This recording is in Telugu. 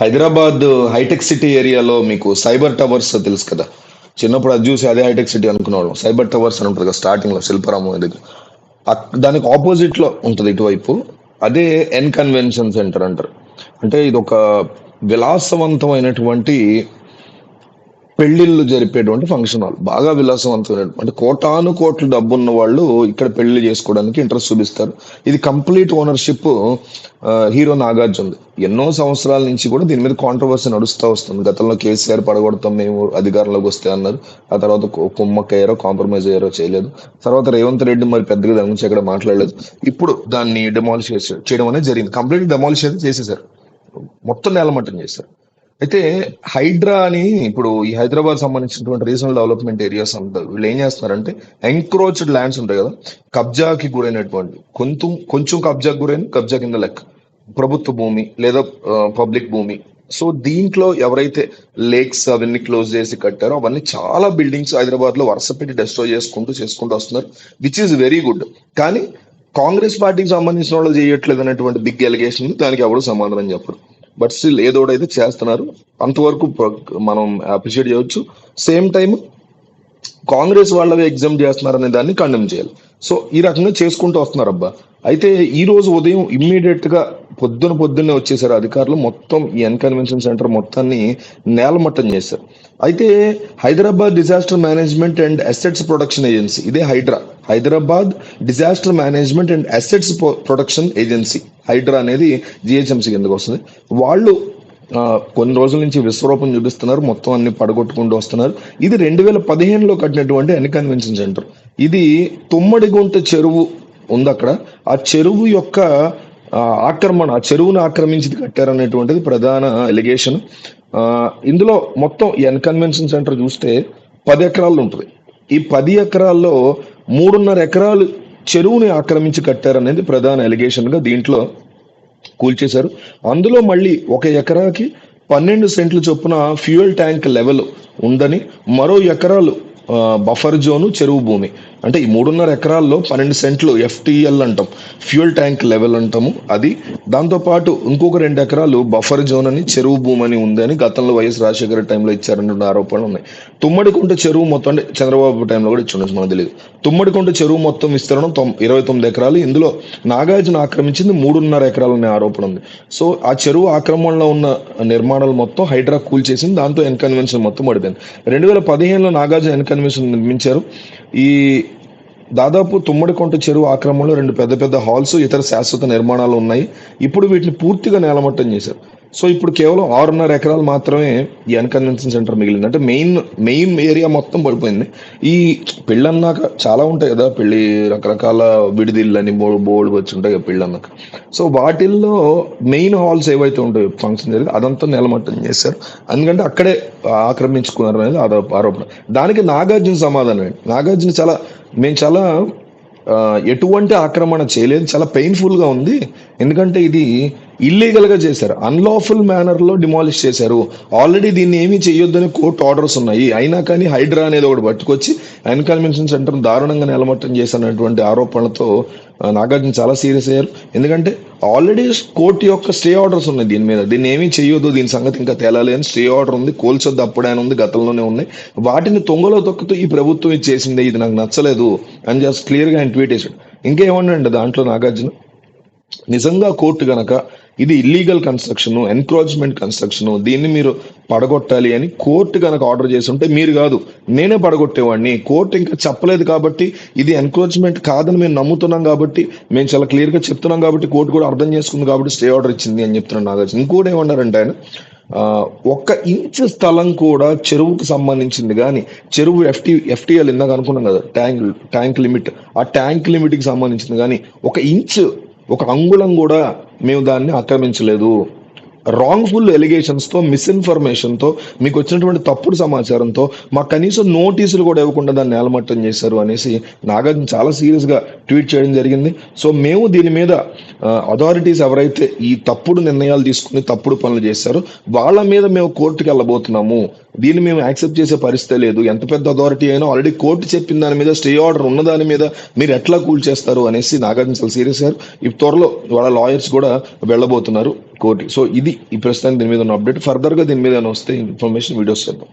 హైదరాబాద్ హైటెక్ సిటీ ఏరియాలో మీకు సైబర్ టవర్స్ తెలుసు కదా. చిన్నప్పుడు అది చూసి అదే హైటెక్ సిటీ అనుకునేవాళ్ళం. సైబర్ టవర్స్ అని ఉంటుంది కదా స్టార్టింగ్లో శిల్పరామ దగ్గర. దానికి ఆపోజిట్లో ఉంటుంది ఇటువైపు. అదే ఎన్ కన్వెన్షన్ సెంటర్ అంటారు. అంటే ఇది ఒక విలాసవంతమైనటువంటి పెళ్ళిళ్ళు జరిపేటువంటి ఫంక్షన్ హాల్. బాగా విలాసవంతమైన అంటే కోటాను కోట్ల డబ్బు ఉన్న వాళ్ళు ఇక్కడ పెళ్ళి చేసుకోవడానికి ఇంట్రెస్ట్ చూపిస్తారు. ఇది కంప్లీట్ ఓనర్షిప్ హీరో నాగార్జున్ ఎన్నో సంవత్సరాల నుంచి కూడా దీని మీద కాంట్రవర్సీ నడుస్తూ వస్తుంది. గతంలో కేసీఆర్ పడగొడతాం మేము అధికారంలోకి వస్తే అన్నారు. ఆ తర్వాత కొ- కుమ్మక్కయ్యారో కాంప్రమైజ్ అయ్యారో చేయలేదు. తర్వాత రేవంత్ రెడ్డి మరి పెద్దగా దాని గురించి ఎక్కడ మాట్లాడలేదు. ఇప్పుడు దాన్ని డెమాలిష్ చేసారు చేయడం అనేది జరిగింది. కంప్లీట్ డెమాలిష్ అయితే చేసేసారు మొత్తం నేలమట్టం చేశారు. అయితే హైడ్రా అని ఇప్పుడు ఈ హైదరాబాద్ సంబంధించినటువంటి రీజనల్ డెవలప్మెంట్ ఏరియాస్ అంతా వీళ్ళు ఏం చేస్తున్నారంటే ఎంక్రోచ్డ్ ల్యాండ్స్ ఉంటాయి కదా కబ్జాకి గురైనటువంటి కొంచెం కొంచెం కబ్జాకి గురైన కబ్జా కింద లెక్క. ప్రభుత్వ భూమి లేదా పబ్లిక్ భూమి. సో దీంట్లో ఎవరైతే లేక్స్ అవన్నీ క్లోజ్ చేసి కట్టారో అవన్నీ చాలా బిల్డింగ్స్ హైదరాబాద్లో వరుస పెట్టి డెస్ట్రాయ్ చేసుకుంటూ చేసుకుంటూ వస్తున్నారు విచ్ ఈస్ వెరీ గుడ్ కానీ కాంగ్రెస్ పార్టీకి సంబంధించిన వాళ్ళు చేయట్లేదు అనేటువంటి బిగ్ ఎలిగేషన్ దానికి ఎవరు సమాధానం చెప్పరు. బట్ స్టిల్ ఏదోడైతే చేస్తున్నారు. అంతవరకు మనం అప్రిషియేట్ చేయవచ్చు. సేమ్ టైం కాంగ్రెస్ వాళ్ళవి ఎగ్జామ్ చేస్తున్నారనే దాన్ని కండెమ్ చేయాలి. సో ఈ రకంగా చేసుకుంటూ వస్తున్నారు అబ్బా. అయితే ఈ రోజు ఉదయం ఇమ్మీడియట్గా పొద్దున పొద్దున్నే వచ్చేసారు అధికారులు. మొత్తం ఈ ఎన్కన్వెన్షన్ సెంటర్ మొత్తాన్ని నేలమట్టం చేశారు. అయితే Hyderabad Disaster Management and Assets Production Agency ఇదే HYDRAA Hyderabad Disaster Management and Assets Production Agency HYDRAA అనేది జిహెచ్ఎంసీ కిందకు వస్తుంది. వాళ్ళు కొన్ని రోజుల నుంచి విశ్వరూపం చూపిస్తున్నారు మొత్తం అన్ని పడగొట్టుకుంటూ వస్తున్నారు. ఇది రెండు వేల పదిహేనులో కట్టినటువంటి అన్ని కన్వెన్షన్ సెంటర్. ఇది తుమ్మడిగుంట చెరువు ఉంది అక్కడ. ఆ చెరువు యొక్క ఆక్రమణ ఆ చెరువును ఆక్రమించి కట్టారనేటువంటిది ప్రధాన ఎలిగేషన్ ఇందులో మొత్తం ఎన్ కన్వెన్షన్ సెంటర్ చూస్తే పది ఎకరాలు ఉంటుంది. ఈ పది ఎకరాల్లో మూడున్నర ఎకరాలు చెరువుని ఆక్రమించి కట్టారనేది ప్రధాన ఎలిగేషన్గా దీంట్లో కూల్చేశారు. అందులో మళ్ళీ ఒక ఎకరాకి పన్నెండు సెంట్ల చొప్పున ఫ్యూయల్ ట్యాంక్ లెవెల్ ఉందని మరో ఎకరాలు బఫర్ జోను చెరువు భూమి. అంటే ఈ మూడున్నర ఎకరాల్లో పన్నెండు సెంట్లు ఎఫ్టిఎల్ అంటాం ఫ్యూయల్ ట్యాంక్ లెవెల్ అంటాము. అది దాంతోపాటు ఇంకొక రెండు ఎకరాలు బఫర్ జోన్ అని చెరువు భూమి అని ఉందని గతంలో వైఎస్ రాజశేఖర టైంలో ఇచ్చారని ఆరోపణలు ఉన్నాయి. తుమ్మడికుంట చెరువు మొత్తం అంటే చంద్రబాబు టైంలో కూడా ఇచ్చుండొచ్చు మనకు తెలియదు. తుమ్మడికుంట చెరువు మొత్తం విస్తరణం ఇరవై తొమ్మిది ఎకరాలు. ఇందులో నాగార్జున ఆక్రమించింది మూడున్నర ఎకరాలు అనే ఆరోపణ ఉంది. సో ఆ చెరువు ఆక్రమణలో ఉన్న నిర్మాణాలు మొత్తం హైడ్రా కూల్ చేసింది దాంతో ఎన్కన్వెన్షన్ మొత్తం పడిపోయింది. రెండు వేల పదిహేనులో నాగార్జున ఎన్కన్వెన్షన్ నిర్మించారు. ఈ దాదాపు తుమ్మడికొంట చెరువు ఆక్రమణలో రెండు పెద్ద పెద్ద హాల్స్ ఇతర శాశ్వత నిర్మాణాలు ఉన్నాయి. ఇప్పుడు వీటిని పూర్తిగా నేలమట్టం చేశారు. సో ఇప్పుడు కేవలం ఆరున్నర ఎకరాలు మాత్రమే ఈ అన్కన్వెన్షన్ సెంటర్ మిగిలింది. అంటే మెయిన్ మెయిన్ ఏరియా మొత్తం పడిపోయింది. ఈ పెళ్ళి అన్నాక చాలా ఉంటాయి కదా పెళ్ళి రకరకాల విడిదిళ్ళని బోర్డు బోర్డు వచ్చి ఉంటాయి కదా పెళ్ళి అన్నాక సో వాటిల్లో మెయిన్ హాల్స్ ఏవైతే ఉంటాయో ఫంక్షన్ జరిగింది అదంతా నేలమట్టం చేశారు. ఎందుకంటే అక్కడే ఆక్రమించుకున్నారు అనేది ఆరోపణ. దానికి నాగార్జున సమాధానం అండి నాగార్జున చాలా మేము చాలా ఎటువంటి ఆక్రమణ చేయలేదు. చాలా పెయిన్ఫుల్గా ఉంది. ఎందుకంటే ఇది ఇల్లీగల్గా చేశారు. అన్లాఫుల్ మేనర్లో డిమాలిష్ చేశారు. ఆల్రెడీ దీన్ని ఏమీ చేయొద్దని కోర్టు ఆర్డర్స్ ఉన్నాయి. అయినా కానీ హైడ్రా అనేది ఒకటి పట్టుకొచ్చి అన్ కన్వెన్షన్ సెంటర్ దారుణంగా నిలమట్టం చేశానటువంటి ఆరోపణలతో నాగార్జున చాలా సీరియస్ అయ్యారు. ఎందుకంటే ఆల్రెడీ కోర్టు యొక్క స్టే ఆర్డర్స్ ఉన్నాయి దీని మీద. దీన్ని ఏమీ చేయొద్దు దీని సంగతి ఇంకా తేలాలి అని స్టే ఆర్డర్ ఉంది. కోల్చొద్దు అప్పుడే అని ఉంది గతంలోనే ఉన్నాయి. వాటిని తొంగలో తొక్కుతూ ఈ ప్రభుత్వం ఇది చేసింది ఇది నాకు నచ్చలేదు అని జస్ట్ క్లియర్గా ఆయన ట్వీట్ చేశాడు ఇంకేమన్నాడు దాంట్లో నాగార్జున? నిజంగా కోర్టు గనక ఇది ఇల్లీగల్ కన్స్ట్రక్షన్ ఎన్క్రోచ్మెంట్ కన్స్ట్రక్షన్ దీన్ని మీరు పడగొట్టాలి అని కోర్టు కనుక ఆర్డర్ చేసి ఉంటే మీరు కాదు నేనే పడగొట్టేవాడిని. కోర్టు ఇంకా చెప్పలేదు కాబట్టి ఇది ఎన్క్రోచ్మెంట్ కాదని మేము నమ్ముతున్నాం కాబట్టి మేము చాలా క్లియర్గా చెప్తున్నాం కాబట్టి కోర్టు కూడా అర్థం చేసుకుంది కాబట్టి స్టే ఆర్డర్ ఇచ్చింది అని చెప్తున్నాను నాగార్జున. ఇంకోటి ఏమన్నారంటే ఆయన ఒక్క ఇంచ్ స్థలం కూడా చెరువుకు సంబంధించింది కానీ చెరువు ఎఫ్టీ ఎఫ్టీఎల్ ఇందాక అనుకున్నాం కదా ట్యాంక్ ట్యాంక్ లిమిట్ ఆ ట్యాంక్ లిమిట్కి సంబంధించింది కానీ ఒక ఇంచ్ ఒక అంగుళం కూడా మేము దాన్ని ఆక్రమించలేదు. రాంగ్ఫుల్ ఎలిగేషన్స్తో మీకు వచ్చినటువంటి తప్పుడు సమాచారంతో మాకు కనీసం నోటీసులు కూడా ఇవ్వకుండా దాన్ని నేలమట్టం చేశారు అనేసి నాగార్జున చాలా సీరియస్గా ట్వీట్ చేయడం జరిగింది. సో మేము దీని మీద అథారిటీస్ ఎవరైతే ఈ తప్పుడు నిర్ణయాలు తీసుకుని తప్పుడు పనులు చేశారో వాళ్ళ మీద మేము కోర్టుకి వెళ్ళబోతున్నాము దీన్ని మేము యాక్సెప్ట్ చేసే పరిస్థితి లేదు. ఎంత పెద్ద అథారిటీ అయినా ఆల్రెడీ కోర్టు చెప్పిన దాని మీద స్టే ఆర్డర్ ఉన్న దాని మీద మీరు ఎట్లా కూల్ చేస్తారు అనేసి నాగార్జున చాలా సీరియస్ గారు. ఈ త్వరలో వాళ్ళ లాయర్స్ కూడా వెళ్ళబోతున్నారు కోర్టు సో ఇది ఈ ప్రస్తుతానికి దీని మీద ఉన్న అప్డేట్ ఫర్దర్గా దీని మీద వస్తే ఇన్ఫర్మేషన్ వీడియోస్ చేద్దాం.